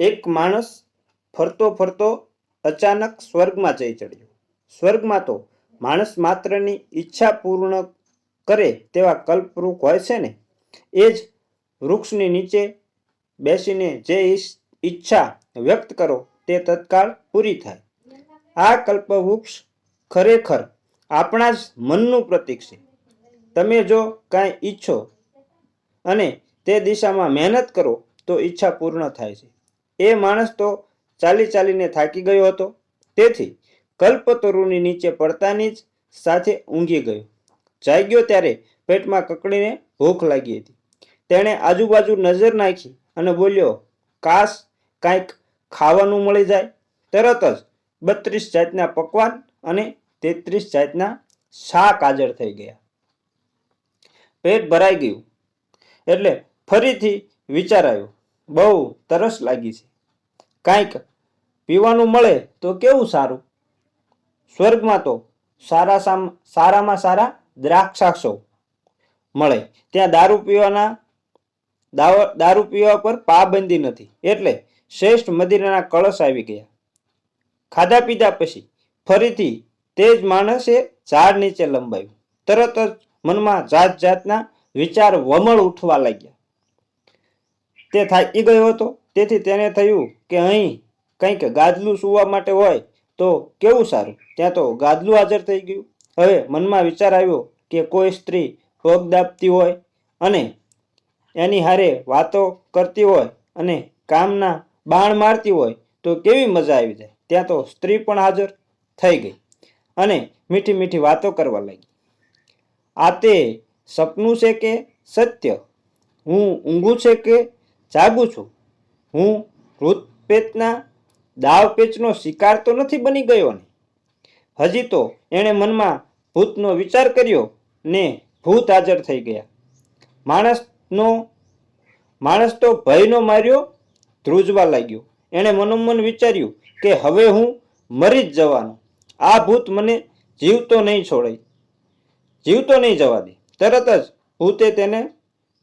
એક માણસ ફરતો ફરતો અચાનક સ્વર્ગમાં જઈ ચડ્યો. સ્વર્ગમાં તો માણસ માત્રની ઈચ્છા પૂર્ણ કરે તેવા કલ્પવૃક્ષ હોય છે ને? એ જ વૃક્ષની નીચે બેસીને જે ઈચ્છા વ્યક્ત કરો તે તત્કાળ પૂરી થાય. આ કલ્પવૃક્ષ ખરેખર આપણા જ મનનું પ્રતીક છે. તમે જો કાંઈ ઈચ્છો અને તે દિશામાં મહેનત કરો તો ઈચ્છા પૂર્ણ થાય છે. એ માણસ તો ચાલી ચાલીને થાકી ગયો હતો. તેથી કલ્પતરુની નીચે પડતાની જ સાથે ઊંઘી ગયો. જાગ્યો ત્યારે પેટમાં કકડીને ભૂખ લાગી હતી. તેણે આજુબાજુ નજર નાખી અને બોલ્યો, કાશ કાંઈક ખાવાનું મળી જાય. તરત જ બત્રીસ જાતના પકવાન અને તેત્રીસ જાતના શાક હાજર થઈ ગયા. પેટ ભરાઈ ગયું. એટલે ફરીથી વિચાર આવ્યો, બહુ તરસ લાગી છે. કાંઈક પીવાનું મળે તો કેવું સારું? સ્વર્ગમાં તો સારા સારામાં સારા દ્રાક્ષાક્ષો મળે. ત્યાં દારૂ પીવાના દારૂ પીવા પર પાબંદી નથી. એટલે શ્રેષ્ઠ મદિરાના કળશ આવી ગયા. ખાધા પીધા પછી ફરીથી તે જ માણસે ઝાડ નીચે લંબાયું તરત જ મનમાં જાત જાતના વિચાર વમળ ઉઠવા લાગ્યા. તે થાકી ગયો હતો. તેથી તેને થયું કે અહીં કંઈક ગાદલું સૂવા માટે હોય તો કેવું સારું? ત્યાં તો ગાદલું હાજર થઈ ગયું. હવે મનમાં વિચાર આવ્યો કે કોઈ સ્ત્રી પગ દાબતી હોય અને એની હારે વાતો કરતી હોય અને કામના બાણ મારતી હોય તો કેવી મજા આવી જાય? ત્યાં તો સ્ત્રી પણ હાજર થઈ ગઈ અને મીઠી મીઠી વાતો કરવા લાગી. આ તે સપનું છે કે સત્ય? હું ઊંઘું છે કે જાગું છું? હું ભૂતપેતના દાવ પેચનો શિકાર તો નથી બની ગયો ને? હજી તો એણે મનમાં ભૂતનો વિચાર કર્યો ને ભૂત હાજર થઈ ગયા. માણસનો, માણસ તો ભયનો માર્યો, ધ્રુજવા લાગ્યો. એણે મનોમન વિચાર્યું કે હવે હું મરી જ જવાનો. આ ભૂત મને જીવતો નહીં છોડે. જીવતો નહીં જવા દે. તરત જ ભૂતે તેને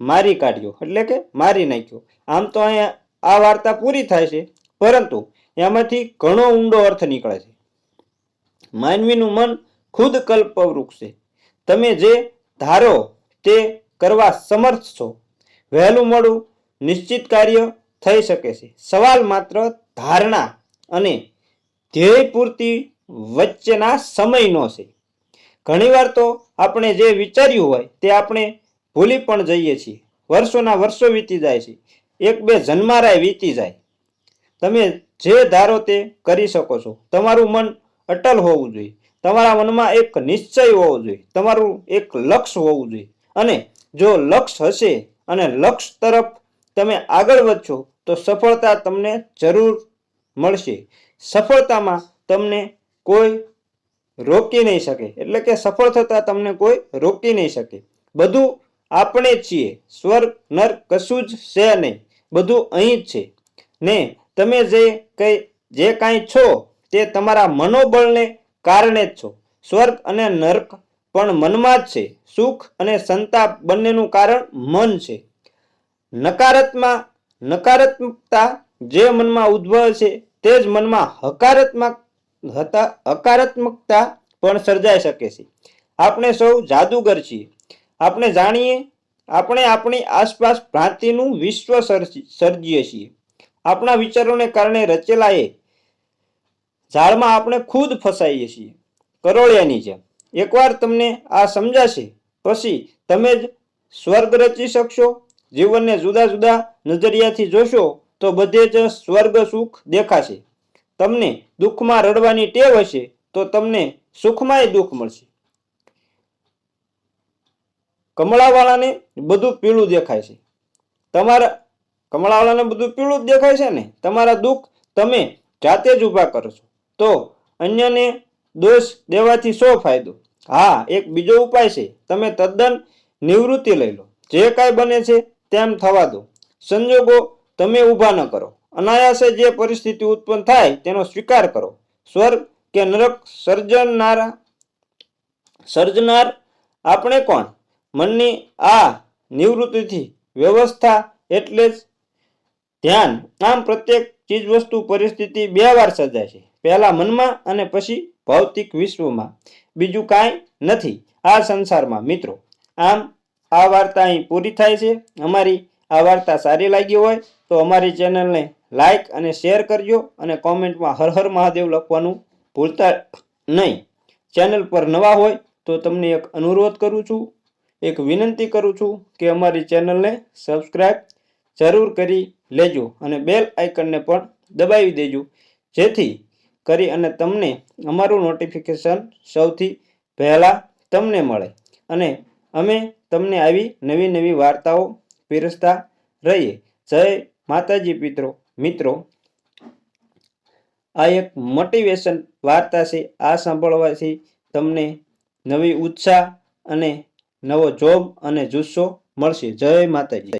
મારી કાઢ્યો. એટલે કે મારી નાખ્યો. આમ તો અહીંયા આ વાર્તા પૂરી થાય છે, પરંતુ એમાંથી ઘણો ઊંડો અર્થ નીકળે છે. માનવીનું મન ખુદ કલ્પવૃક્ષ છે. તમે જે ધારો તે કરવા સમર્થ છો. વહેલું મોડું નિશ્ચિત કાર્ય થઈ શકે છે. સવાલ માત્ર ધારણા અને ધ્યેય પૂર્તિ વચ્ચેના સમયનો છે. ઘણીવાર તો આપણે જે વિચાર્યું હોય તે આપણે ભૂલી પણ જઈએ છીએ. વર્ષોના વર્ષો વીતી જાય છે. એક બે જન્મારાય વીતી જાય. તમે જે ધારો તે કરી શકો છો. તમારું મન અટલ હોવું જોઈએ. તમારા મનમાં એક નિશ્ચય હોવો જોઈએ. તમારું એક લક્ષ્ય હોવું જોઈએ. અને જો લક્ષ્ય હશે અને લક્ષ્ય તરફ તમે આગળ વધશો, તો સફળતા તમને જરૂર મળશે. સફળતામાં તમને કોઈ રોકી નહીં શકે. એટલે કે સફળ થતા તમને કોઈ રોકી નહીં શકે. બધું આપણે છીએ. સ્વર્ગ નર કશું જ છે નહીં. બધું અહીં જ છે. ને તમે જે કઈ, જે કાંઈ છો તે તમારા મનોબળને કારણે જ છો. સ્વર્ગ અને નર્ક પણ મનમાં જ છે. સુખ અને સંતાપ બંનેનું કારણ મન છે. નકારાત્મક નકારાત્મકતા જે મનમાં ઉદ્ભવે છે તે જ મનમાં હકારાત્મક હકારાત્મકતા પણ સર્જાઈ શકે છે. આપણે સૌ જાદુગર છીએ. આપણે જાણીએ આપણે આપણી આસપાસ ભ્રાંતિનું વિશ્વ સર્જીએ છીએ. આપણા વિચારોને કારણે રચેલા એ ઝાડમાં આપણે ખુદ ફસાઈએ છીએ. કરોળિયાની જેમ. એકવાર તમને આ સમજાશે, પછી તમે જ સ્વર્ગ રચી શકશો, જીવનને જુદા જુદા નજરિયાથી જોશો, તો બધે જ સ્વર્ગ સુખ દેખાશે. તમને દુઃખમાં રડવાની ટેવ હશે, તો તમને સુખમાંય દુઃખ મળશે. કમળાવાળાને બધું પીળું દેખાય છે. તમારા કમળાવાળાને બધું પીળું જ દેખાય છે ને? તમારા દુઃખ તમે જાતે જ ઊભા કરો છો. તો અન્યને દોષ દેવાથી શો ફાયદો? હા, એક બીજો ઉપાય છે. તમે તદ્દન નિવૃત્તિ લઈ લો. જે કાંઈ બને છે તેમ થવા દો. સંજોગો તમે ઊભા ન કરો. અનાયાસે જે પરિસ્થિતિ ઉત્પન્ન થાય તેનો સ્વીકાર કરો. સ્વર્ગ કે નરક સર્જનારા, સર્જનાર આપણે કોણ? મનની આ નિવૃત્તિથી વ્યવસ્થા એટલે જ ધ્યાન. આમ પ્રત્યેક ચીજ વસ્તુ પરિસ્થિતિ બે વાર સર્જાય છે. પહેલા મનમાં અને પછી ભૌતિક વિશ્વમાં. બીજું કાંઈ નથી. આ સંસારમાં, મિત્રો. આમ આ વાર્તા અહીં પૂરી થાય છે. અમારી આ વાર્તા સારી લાગી હોય તો અમારી ચેનલને લાઇક અને શેર કરજો અને કોમેન્ટમાં હર હર મહાદેવ લખવાનું ભૂલતા નહીં. ચેનલ પર નવા હોય તો તમને એક અનુરોધ કરું છું. એક વિનંતી કરું છું કે અમારી ચેનલને સબસ્ક્રાઈબ જરૂર કરી લેજો અને બેલ આઇકનને પણ દબાવી દેજો. જેથી કરી અને તમને અમારું નોટિફિકેશન સૌથી પહેલાં તમને મળે અને અમે તમને આવી નવી નવી વાર્તાઓ પીરસતા રહીએ. જય માતાજી પિત્રો, મિત્રો. આ એક મોટિવેશન વાર્તા છે. આ સાંભળવાથી તમને નવી ઉત્સાહ અને નવો જોબ અને જુસ્સો મળશે. જય માતાજી.